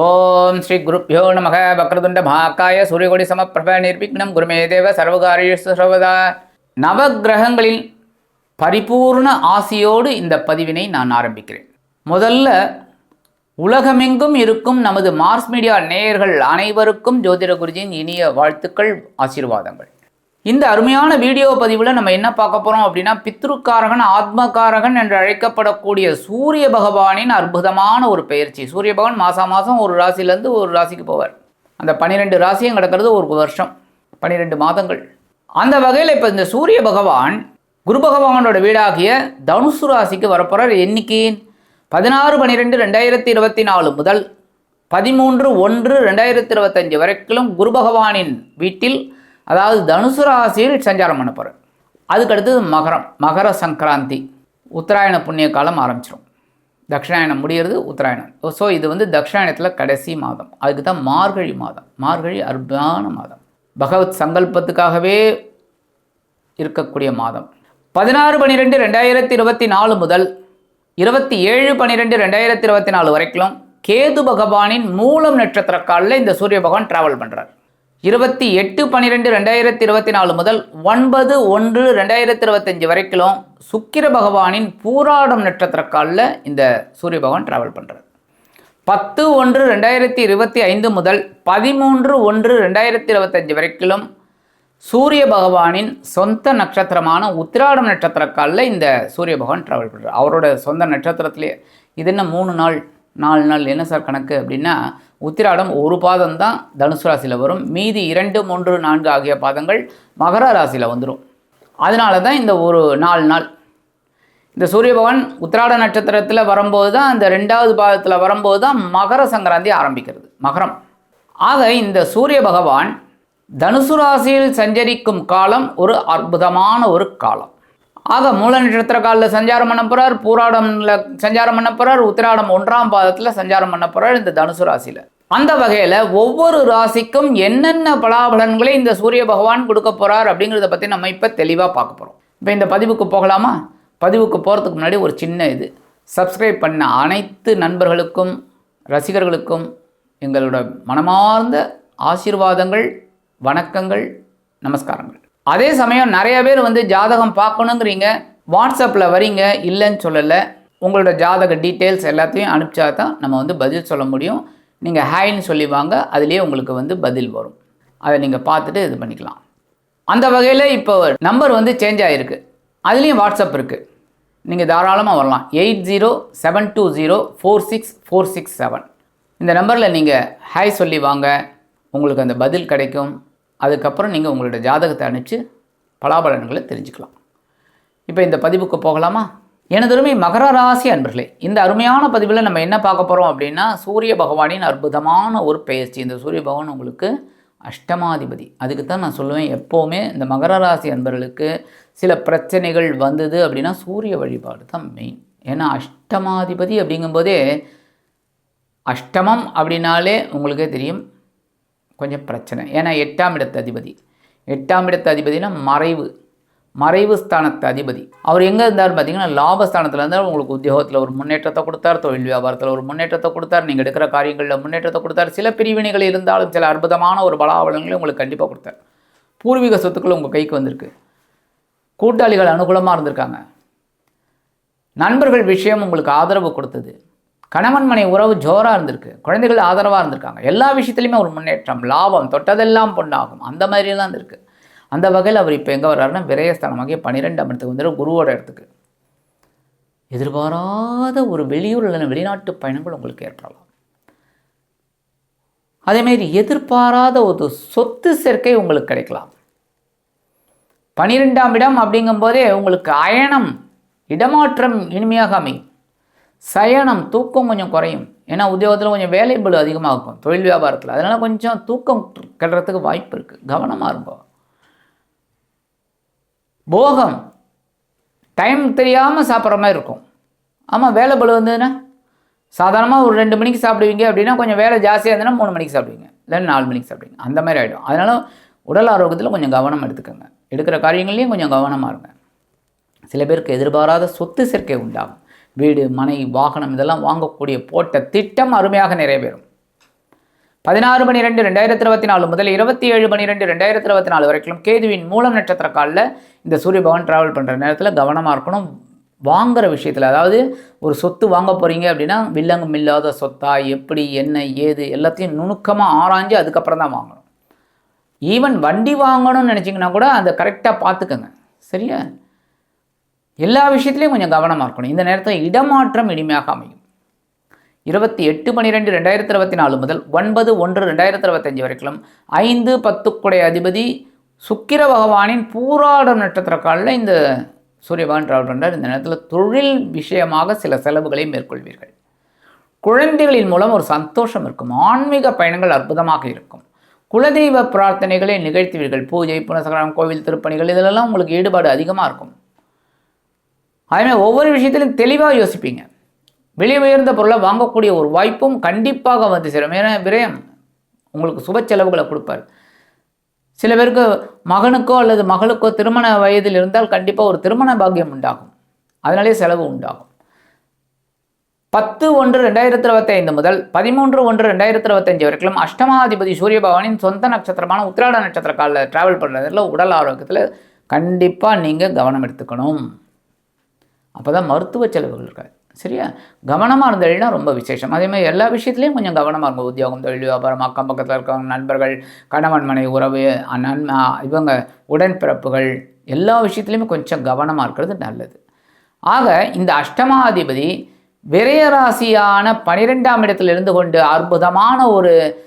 ஓம் ஸ்ரீ குருப்பியோ நமக. வக்ரதுண்ட மகாக்காய சூரியகொடி சமப்பிரப நிர்விக்னம். குருமே தேவ சர்வகாரியேஷு சர்வதா. நவக்கிரகங்களின் பரிபூர்ண ஆசியோடு இந்த பதிவினை நான் ஆரம்பிக்கிறேன். முதல்ல உலகமெங்கும் இருக்கும் நமது மார்ஸ் மீடியா நேயர்கள் அனைவருக்கும் ஜோதிட குருஜியின் இனிய வாழ்த்துக்கள் ஆசீர்வாதங்கள். இந்த அருமையான வீடியோ பதிவில் நம்ம என்ன பார்க்க போகிறோம் அப்படின்னா பித்ருக்காரகன் ஆத்மகாரகன் என்று அழைக்கப்படக்கூடிய சூரிய பகவானின் அற்புதமான ஒரு பயிற்சி. சூரிய பகவான் மாதம் மாதம் ஒரு ராசியிலேருந்து ஒரு ராசிக்கு போவார். அந்த பன்னிரெண்டு ராசியும் கிடக்கிறது ஒரு வருஷம் பன்னிரெண்டு மாதங்கள். அந்த வகையில் இப்போ இந்த சூரிய பகவான் குரு பகவானோட வீடாகிய தனுசு ராசிக்கு வரப்போகிறார் எண்ணிக்கை பதினாறு பன்னிரெண்டு ரெண்டாயிரத்தி இருபத்தி நாலு முதல் பதிமூன்று ஒன்று ரெண்டாயிரத்தி இருபத்தஞ்சு வரைக்கும் குரு பகவானின் வீட்டில் அதாவது தனுசு ராசியில் சஞ்சாரம் பண்ண போகிறார் அதுக்கடுத்தது மகரம் மகர சங்கராந்தி. உத்தராயண புண்ணிய காலம் ஆரம்பிச்சிடும் தட்சிணாயணம் முடிகிறது உத்தராயணம். ஸோ இது வந்து தட்சிணாயணத்தில் கடைசி மாதம். அதுக்கு தான் மார்கழி மாதம். மார்கழி அற்புதமான மாதம். பகவத் சங்கல்பத்துக்காகவே இருக்கக்கூடிய மாதம். பதினாறு பன்னிரெண்டு ரெண்டாயிரத்தி இருபத்தி நாலு முதல் இருபத்தி ஏழு பன்னிரெண்டு ரெண்டாயிரத்தி இருபத்தி நாலு வரைக்கும் கேது பகவானின் மூலம் நட்சத்திர காலில் இந்த சூரிய பகவான் ட்ராவல் பண்ணுறார் இருபத்தி எட்டு பன்னிரெண்டு ரெண்டாயிரத்தி இருபத்தி நாலு முதல் ஒன்பது ஒன்று ரெண்டாயிரத்தி இருபத்தஞ்சு வரைக்கும் சுக்கிர பகவானின் பூராடம் நட்சத்திர காலில் இந்த சூரிய பகவான் ட்ராவல் பண்ணுறார் பத்து ஒன்று ரெண்டாயிரத்தி இருபத்தி ஐந்து முதல் பதிமூன்று ஒன்று ரெண்டாயிரத்தி இருபத்தஞ்சு வரைக்கும் சூரிய பகவானின் சொந்த நட்சத்திரமான உத்திராடம் நட்சத்திர காலில் இந்த சூரிய பகவான் ட்ராவல் பண்ணுறார் அவரோட சொந்த நட்சத்திரத்திலே இது என்ன மூணு நாள் நாலு நாள் என்ன சார் கணக்கு அப்படின்னா உத்திராடம் ஒரு பாதம் தான் தனுசு ராசியில் வரும். மீதி இரண்டு மூன்று நான்கு ஆகிய பாதங்கள் மகர ராசியில் வந்துடும் அதனால தான் இந்த ஒரு நாலு நாள். இந்த சூரிய பகவான் உத்திராட நட்சத்திரத்தில் வரும்போது தான் அந்த ரெண்டாவது பாதத்தில் வரும்போது தான் மகர சங்கராந்தி ஆரம்பிக்கிறது. மகரம். ஆக இந்த சூரிய பகவான் தனுசு ராசியில் சஞ்சரிக்கும் காலம் ஒரு அற்புதமான ஒரு காலம். ஆக மூல நட்சத்திர காலில் சஞ்சாரம் பண்ண போகிறார் பூராடம்ல சஞ்சாரம் பண்ண போகிறார் உத்திராடம் ஒன்றாம் பாதத்தில் சஞ்சாரம் பண்ண போகிறார் இந்த தனுசு ராசியில். அந்த வகையில் ஒவ்வொரு ராசிக்கும் என்னென்ன பலாபலன்களை இந்த சூரிய பகவான் கொடுக்க போகிறார் அப்படிங்கிறத பற்றி நம்ம இப்போ தெளிவாக பார்க்க போகிறோம் இப்போ இந்த பதிவுக்கு போகலாமா? பதிவுக்கு போகிறதுக்கு முன்னாடி ஒரு சின்ன இது. சப்ஸ்கிரைப் பண்ண அனைத்து நண்பர்களுக்கும் ரசிகர்களுக்கும் எங்களோட மனமார்ந்த ஆசீர்வாதங்கள் வணக்கங்கள் நமஸ்காரங்கள். அதே சமயம் நிறைய பேர் வந்து ஜாதகம் பார்க்கணுங்கிறீங்க வாட்ஸ்அப்பில் வரீங்க இல்லைன்னு சொல்லலை. உங்களோட ஜாதக டீட்டெயில்ஸ் எல்லாத்தையும் அனுப்பிச்சா தான் நம்ம வந்து பதில் சொல்ல முடியும். நீங்கள் ஹாய்னு சொல்லி வாங்க அதுலேயே உங்களுக்கு வந்து பதில் வரும். அதை நீங்கள் பார்த்துட்டு இது பண்ணிக்கலாம். அந்த வகையில் இப்போ நம்பர் வந்து சேஞ்ச் ஆகிருக்கு அதுலேயும் வாட்ஸ்அப் இருக்குது நீங்கள் தாராளமாக வரலாம். Eight zero seven two zero four six four six seven. இந்த நம்பரில் நீங்கள் ஹாய் சொல்லி வாங்க. உங்களுக்கு அந்த பதில் கிடைக்கும். அதுக்கப்புறம் நீங்கள் உங்களோட ஜாதகத்தை அனுப்பிச்சு பலாபலன்களை தெரிஞ்சுக்கலாம். இப்போ இந்த பதிவுக்கு போகலாமா? எனதருமை மகர ராசி அன்பர்களே இந்த அருமையான பதிவில் நம்ம என்ன பார்க்க போகிறோம் அப்படின்னா சூரிய பகவானின் அற்புதமான ஒரு பெயர்ச்சி இந்த சூரிய பகவான் உங்களுக்கு அஷ்டமாதிபதி. அதுக்கு தான் நான் சொல்லுவேன் எப்போவுமே இந்த மகர ராசி அன்பர்களுக்கு சில பிரச்சனைகள் வந்தது அப்படின்னா சூரிய வழிபாடு தான் மெயின் ஏன்னா அஷ்டமாதிபதி அப்படிங்கும்போதே அஷ்டமம் அப்படின்னாலே உங்களுக்கே தெரியும் கொஞ்சம் பிரச்சனை. ஏன்னா எட்டாம் இடத்து அதிபதி. எட்டாம் இடத்து அதிபதினா மறைவு. மறைவு ஸ்தானத்து அதிபதி. அவர் எங்கே இருந்தார் பார்த்தீங்கன்னா லாபஸ்தானத்தில் இருந்தால் உங்களுக்கு உத்தியோகத்தில் ஒரு முன்னேற்றத்தை கொடுத்தார். தொழில் வியாபாரத்தில் ஒரு முன்னேற்றத்தை கொடுத்தார். நீங்கள் எடுக்கிற காரியங்களில் முன்னேற்றத்தை கொடுத்தார். சில பிரிவினைகள் இருந்தாலும் சில அற்புதமான ஒரு பலாபலங்களை உங்களுக்கு கண்டிப்பாக கொடுத்தார். பூர்வீக சொத்துக்கள் உங்கள் கைக்கு வந்திருக்கு. கூட்டாளிகள் அனுகூலமாக இருந்திருக்காங்க. நண்பர்கள் விஷயம் உங்களுக்கு ஆதரவு கொடுத்தது. கணவன் மனை உறவு ஜோராக இருந்திருக்கு. குழந்தைகள் ஆதரவாக இருந்திருக்காங்க. எல்லா விஷயத்துலையுமே ஒரு முன்னேற்றம் லாபம் தொட்டதெல்லாம் பொண்ணாகும். அந்த மாதிரியெல்லாம் இருந்திருக்கு அந்த வகையில் அவர் இப்போ எங்கே வர்றாருன்னா விரயஸ்தானமாகிய பன்னிரெண்டாம் இடத்துக்கு வந்துடும் குருவோட இடத்துக்கு. எதிர்பாராத ஒரு வெளியூர் இல்லைன்னா வெளிநாட்டு பயணங்கள் உங்களுக்கு ஏற்படலாம். அதேமாரி எதிர்பாராத ஒரு சொத்து சேர்க்கை உங்களுக்கு கிடைக்கலாம். பனிரெண்டாம் இடம் அப்படிங்கும்போதே உங்களுக்கு அயனம் இடமாற்றம் இனிமையாக அமையும். சயனம் தூக்கம் கொஞ்சம் குறையும். ஏன்னா உத்தியோகத்தில் கொஞ்சம் வேலை பளு அதிகமாக இருக்கும் தொழில் வியாபாரத்தில். அதனால் கொஞ்சம் தூக்கம் கெடுறதுக்கு வாய்ப்பு இருக்குது கவனமாக இருக்கும் போகம். டைம் தெரியாமல் சாப்பிட்ற மாதிரி இருக்கும். ஆமாம் வேலை பலு வந்ததுன்னா சாதாரணமாக ஒரு ரெண்டு மணிக்கு சாப்பிடுவீங்க அப்படின்னா கொஞ்சம் வேலை ஜாஸ்தியாக இருந்ததுன்னா மூணு மணிக்கு சாப்பிடுவீங்க. இல்லை நாலு மணிக்கு சாப்பிடுவீங்க. அந்த மாதிரி ஆகிடும் அதனால் உடல் ஆரோக்கியத்தில் கொஞ்சம் கவனம் எடுத்துக்கோங்க. எடுக்கிற காரியங்கள்லேயும் கொஞ்சம் கவனமாக இருங்க. சில பேருக்கு எதிர்பாராத சொத்து சேர்க்கை உண்டாகும். வீடு மனை வாகனம் இதெல்லாம் வாங்கக்கூடிய போட்ட திட்டம் அருமையாக நிறைவேறும். பதினாறு பன்னிரெண்டு ரெண்டாயிரத்தி இருபத்தி நாலு முதல் இருபத்தி ஏழு பன்னிரெண்டு ரெண்டாயிரத்தி இருபத்தி நாலு வரைக்கும் கேதுவின் மூலம் நட்சத்திர காலில் இந்த சூரிய பவன் டிராவல் பண்ணுற நேரத்தில் கவனமாக இருக்கணும். வாங்குற விஷயத்தில் அதாவது ஒரு சொத்து வாங்க போகிறீங்க அப்படின்னா வில்லங்கம் இல்லாத சொத்தா எப்படி என்ன ஏது எல்லாத்தையும் நுணுக்கமாக ஆராய்ஞ்சு அதுக்கப்புறம் தான் வாங்கணும். ஈவன் வண்டி வாங்கணும்னு நினச்சிங்கன்னா கூட அதை கரெக்டாக பார்த்துக்கோங்க. சரியா? எல்லா விஷயத்துலையும் கொஞ்சம் கவனமாக இருக்கணும். இந்த நேரத்தில் இடமாற்றம் இனிமையாக அமையும். இருபத்தி எட்டு பன்னிரெண்டு ரெண்டாயிரத்தி இருபத்தி நாலு முதல் ஒன்பது ஒன்று ரெண்டாயிரத்தி இருபத்தஞ்சு வரைக்கும் ஐந்து பத்துக்குடைய அதிபதி சுக்கிர பகவானின் பூராடம் நட்சத்திர காலில் இந்த சூரிய பகவான் டிராவல் பண்ணுறார் இந்த நேரத்தில் தொழில் விஷயமாக சில செலவுகளை மேற்கொள்வீர்கள். குழந்தைகளின் மூலம் ஒரு சந்தோஷம் இருக்கும். ஆன்மீக பயணங்கள் அற்புதமாக இருக்கும். குலதெய்வ பிரார்த்தனைகளை நிகழ்த்துவீர்கள். பூஜை புனசகரம் கோவில் திருப்பணிகள் இதிலெல்லாம் உங்களுக்கு ஈடுபாடு அதிகமாக இருக்கும். அதேமாதிரி ஒவ்வொரு விஷயத்திலும் தெளிவாக யோசிப்பீங்க. விலை உயர்ந்த பொருளை வாங்கக்கூடிய ஒரு வாய்ப்பும் கண்டிப்பாக வந்து சேரும். ஏன்னா விரயம் உங்களுக்கு சுப செலவுகளை கொடுப்பார். சில பேருக்கு மகனுக்கோ அல்லது மகளுக்கோ திருமண வயதில் இருந்தால் கண்டிப்பாக ஒரு திருமண பாக்கியம் உண்டாகும். அதனாலே செலவு உண்டாகும். பத்து ஒன்று ரெண்டாயிரத்தி இருபத்தைந்து முதல் பதிமூன்று ஒன்று ரெண்டாயிரத்தி இருபத்தஞ்சு வரைக்கும் அஷ்டமாதிபதி சூரிய பகவானின் சொந்த நட்சத்திரமான உத்திராட நட்சத்திர காலில் டிராவல் பண்ணுறதுல உடல் ஆரோக்கியத்தில் கண்டிப்பாக நீங்கள் கவனம் எடுத்துக்கணும். அப்போ தான் மருத்துவ செலவுகள் இருக்காது. சரியா? கவனமாக இருந்தீங்கன்னா ரொம்ப விசேஷம். அதேமாதிரி எல்லா விஷயத்துலையும் கொஞ்சம் கவனமாக இருக்கும் உத்தியோகம் தொழில் வியாபாரம் அக்கம் பக்கத்தில் இருக்கவங்க நண்பர்கள் கணவன் மனை உறவு அ- நன் இவங்க உடன்பிறப்புகள் எல்லா விஷயத்துலையுமே கொஞ்சம் கவனமாக இருக்கிறது நல்லது. ஆக இந்த அஷ்டமாதிபதி விரயராசியான பனிரெண்டாம் இடத்தில் இருந்து கொண்டு அற்புதமான ஒரு